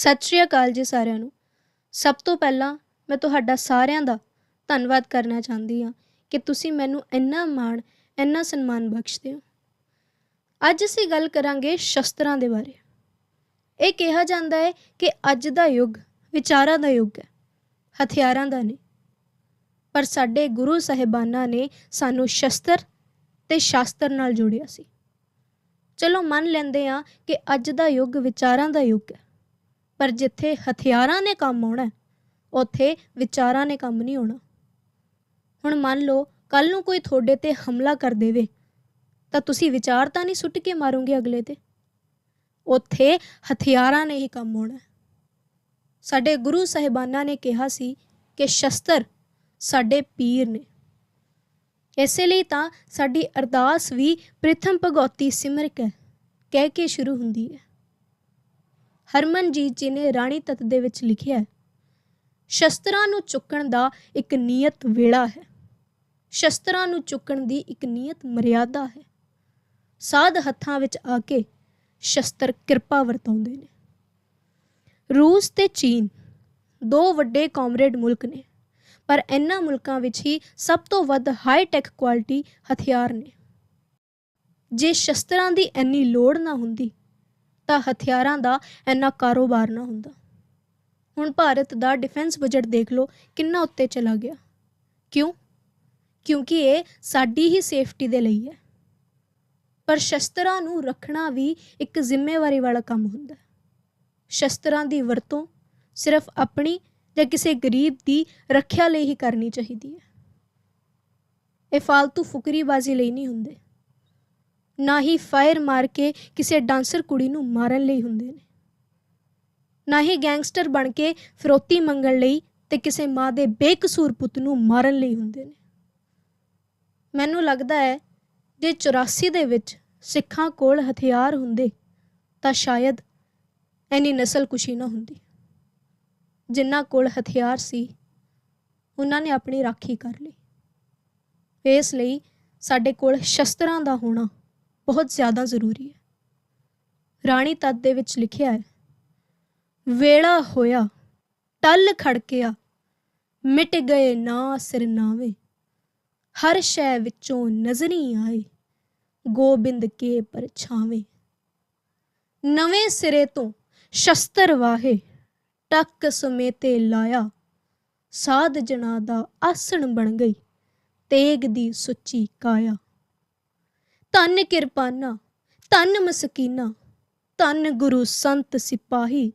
ਸਤਿ ਸ਼੍ਰੀ ਅਕਾਲ ਜੀ ਸਾਰਿਆਂ ਨੂੰ। ਸਭ ਤੋਂ ਪਹਿਲਾਂ ਮੈਂ ਤੁਹਾਡਾ ਸਾਰਿਆਂ ਦਾ ਧੰਨਵਾਦ ਕਰਨਾ ਚਾਹੁੰਦੀ ਹਾਂ ਕਿ ਤੁਸੀਂ ਮੈਨੂੰ ਇੰਨਾ ਮਾਣ, ਇੰਨਾ ਸਨਮਾਨ ਬਖਸ਼ਦੇ ਹੋ। ਅੱਜ ਅਸੀਂ ਗੱਲ ਕਰਾਂਗੇ ਸ਼ਸਤਰਾਂ ਦੇ ਬਾਰੇ। ਇਹ ਕਿਹਾ ਜਾਂਦਾ ਹੈ ਕਿ ਅੱਜ ਦਾ ਯੁੱਗ ਵਿਚਾਰਾਂ ਦਾ ਯੁੱਗ ਹੈ, ਹਥਿਆਰਾਂ ਦਾ ਨਹੀਂ। ਪਰ ਸਾਡੇ ਗੁਰੂ ਸਾਹਿਬਾਨਾਂ ਨੇ ਸਾਨੂੰ ਸ਼ਸਤਰ ਤੇ ਸ਼ਾਸਤਰ ਨਾਲ ਜੋੜਿਆ ਸੀ। ਚਲੋ ਮੰਨ ਲੈਂਦੇ ਹਾਂ ਕਿ ਅੱਜ ਦਾ ਯੁੱਗ ਵਿਚਾਰਾਂ ਦਾ ਯੁੱਗ ਹੈ। ਪਰ ਜਿੱਥੇ ਹਥਿਆਰਾਂ ਨੇ ਕੰਮ ਆਉਣਾ, ਉੱਥੇ ਵਿਚਾਰਾਂ ਨੇ ਕੰਮ ਨਹੀਂ ਆਉਣਾ। ਹੁਣ ਮੰਨ ਲਓ ਕੱਲ ਨੂੰ ਕੋਈ ਤੁਹਾਡੇ ਤੇ ਹਮਲਾ ਕਰ ਦੇਵੇ, ਤਾਂ ਤੁਸੀਂ ਵਿਚਾਰ ਤਾਂ ਨਹੀਂ ਸੁੱਟ ਕੇ ਮਾਰੋਗੇ ਅਗਲੇ ਤੇ? ਉੱਥੇ ਹਥਿਆਰਾਂ ਨੇ ਹੀ ਕੰਮ ਆਉਣਾ। ਸਾਡੇ ਗੁਰੂ ਸਾਹਿਬਾਨਾਂ ਨੇ ਕਿਹਾ ਸੀ ਕਿ ਸ਼ਸਤਰ ਸਾਡੇ ਪੀਰ ਨੇ। ਇਸੇ ਲਈ ਤਾਂ ਸਾਡੀ ਅਰਦਾਸ ਵੀ ਪ੍ਰਥਮ ਭਗਉਤੀ ਸਿਮਰ ਕੇ ਕਹਿ ਕੇ ਸ਼ੁਰੂ ਹੁੰਦੀ ਹੈ। ਹਰਮਨਜੀਤ ਜੀ ਨੇ ਰਾਣੀ ਤਤ ਦੇ ਵਿੱਚ ਲਿਖਿਆ ਹੈ, ਸ਼ਸਤਰਾਂ ਨੂੰ ਚੁੱਕਣ ਦਾ ਇੱਕ ਨਿਯਤ ਵੇਲਾ ਹੈ। ਸ਼ਸਤਰਾਂ ਨੂੰ ਚੁੱਕਣ ਦੀ ਇੱਕ ਨਿਯਤ ਮਰਿਆਦਾ ਹੈ। ਸਾਧ ਹੱਥਾਂ ਵਿੱਚ ਆ ਕੇ ਸ਼ਸਤਰ ਕਿਰਪਾ ਵਰਤਾਉਂਦੇ ਨੇ। ਰੂਸ ਤੇ ਚੀਨ, ਦੋ ਵੱਡੇ ਕਾਮਰੇਡ ਮੁਲਕ ਨੇ, ਪਰ ਇਹਨਾਂ ਮੁਲਕਾਂ ਵਿੱਚ ਹੀ ਸਭ ਤੋਂ ਵੱਧ ਹਾਈ ਟੈਕ ਕੁਆਲਿਟੀ ਹਥਿਆਰ ਨੇ। ਜੇ ਸ਼ਸਤਰਾਂ ਦੀ ਇੰਨੀ ਲੋੜ ਨਾ ਹੁੰਦੀ ਤਾਂ ਹਥਿਆਰਾਂ ਦਾ ਇੰਨਾ ਕਾਰੋਬਾਰ ਨਾ ਹੁੰਦਾ। ਹੁਣ ਭਾਰਤ ਦਾ ਡਿਫੈਂਸ ਬਜਟ ਦੇਖ ਲਓ, ਕਿੰਨਾ ਉੱਤੇ ਚਲਾ ਗਿਆ। ਕਿਉਂ? ਕਿਉਂਕਿ ਇਹ ਸਾਡੀ ਹੀ ਸੇਫਟੀ ਦੇ ਲਈ ਹੈ। ਪਰ ਸ਼ਸਤਰਾਂ ਨੂੰ ਰੱਖਣਾ ਵੀ ਇੱਕ ਜ਼ਿੰਮੇਵਾਰੀ ਵਾਲਾ ਕੰਮ ਹੁੰਦਾ ਹੈ। ਸ਼ਸਤਰਾਂ ਦੀ ਵਰਤੋਂ ਸਿਰਫ ਆਪਣੀ ਜਾਂ ਕਿਸੇ ਗਰੀਬ ਦੀ ਰੱਖਿਆ ਲਈ ਹੀ ਕਰਨੀ ਚਾਹੀਦੀ ਹੈ। ਇਹ ਫालतू ਫੁਕਰੀਬਾਜ਼ੀ ਲਈ ਨਹੀਂ ਹੁੰਦੇ। ਨਾ ਹੀ ਫਾਇਰ ਮਾਰ ਕੇ ਕਿਸੇ ਡਾਂਸਰ ਕੁੜੀ ਨੂੰ ਮਾਰਨ ਲਈ ਹੁੰਦੇ ਨੇ। ਨਾ ਹੀ ਗੈਂਗਸਟਰ ਬਣ ਕੇ ਫਰੋਤੀ ਮੰਗਣ ਲਈ ਤੇ ਕਿਸੇ ਮਾਂ ਦੇ ਬੇਕਸੂਰ ਪੁੱਤ ਨੂੰ ਮਾਰਨ ਲਈ ਹੁੰਦੇ ਨੇ। ਮੈਨੂੰ ਲੱਗਦਾ ਹੈ, ਜੇ 84 ਦੇ ਵਿੱਚ ਸਿੱਖਾਂ ਕੋਲ ਹਥਿਆਰ ਹੁੰਦੇ, ਤਾਂ ਸ਼ਾਇਦ ਐਨੀ ਨਸਲਕੁਸ਼ੀ ਨਾ ਹੁੰਦੀ। ਜਿਨ੍ਹਾਂ ਕੋਲ ਹਥਿਆਰ ਸੀ, ਉਹਨਾਂ ਨੇ ਆਪਣੀ ਰਾਖੀ ਕਰ ਲਈ। ਇਸ ਲਈ ਸਾਡੇ ਕੋਲ ਸ਼ਸਤਰਾਂ ਦਾ ਹੋਣਾ ਬਹੁਤ ਜ਼ਿਆਦਾ ਜ਼ਰੂਰੀ ਹੈ। ਰਾਣੀ ਤੱਤ ਦੇ ਵਿੱਚ ਲਿਖਿਆ ਹੈ, ਵੇਲਾ ਹੋਇਆ, ਟੱਲ ਖੜਕਿਆ, ਮਿਟ ਗਏ ਨਾ ਸਿਰ ਨਾਵੇ, ਹਰ ਸ਼ੈ ਵਿੱਚੋਂ ਨਜ਼ਰੀ ਆਏ, ਗੋਬਿੰਦ ਕੇ ਪਰਛਾਵੇਂ ਨਵੇਂ ਸਿਰੇ ਤੋਂ ਸ਼ਸਤਰ ਵਾਹੇ, ਟੱਕ ਸਮੇਤੇ ਲਾਇਆ, ਸਾਧ ਜਣਾ ਦਾ ਆਸਣ ਬਣ ਗਈ, ਤੇਗ ਦੀ ਸੁੱਚੀ ਕਾਇਆ। ਧੰਨ ਕਿਰਪਾਨਾ ਧੰਨ ਮਸਕੀਨਾ ਧੰਨ ਗੁਰੂ ਸੰਤ ਸਿਪਾਹੀ।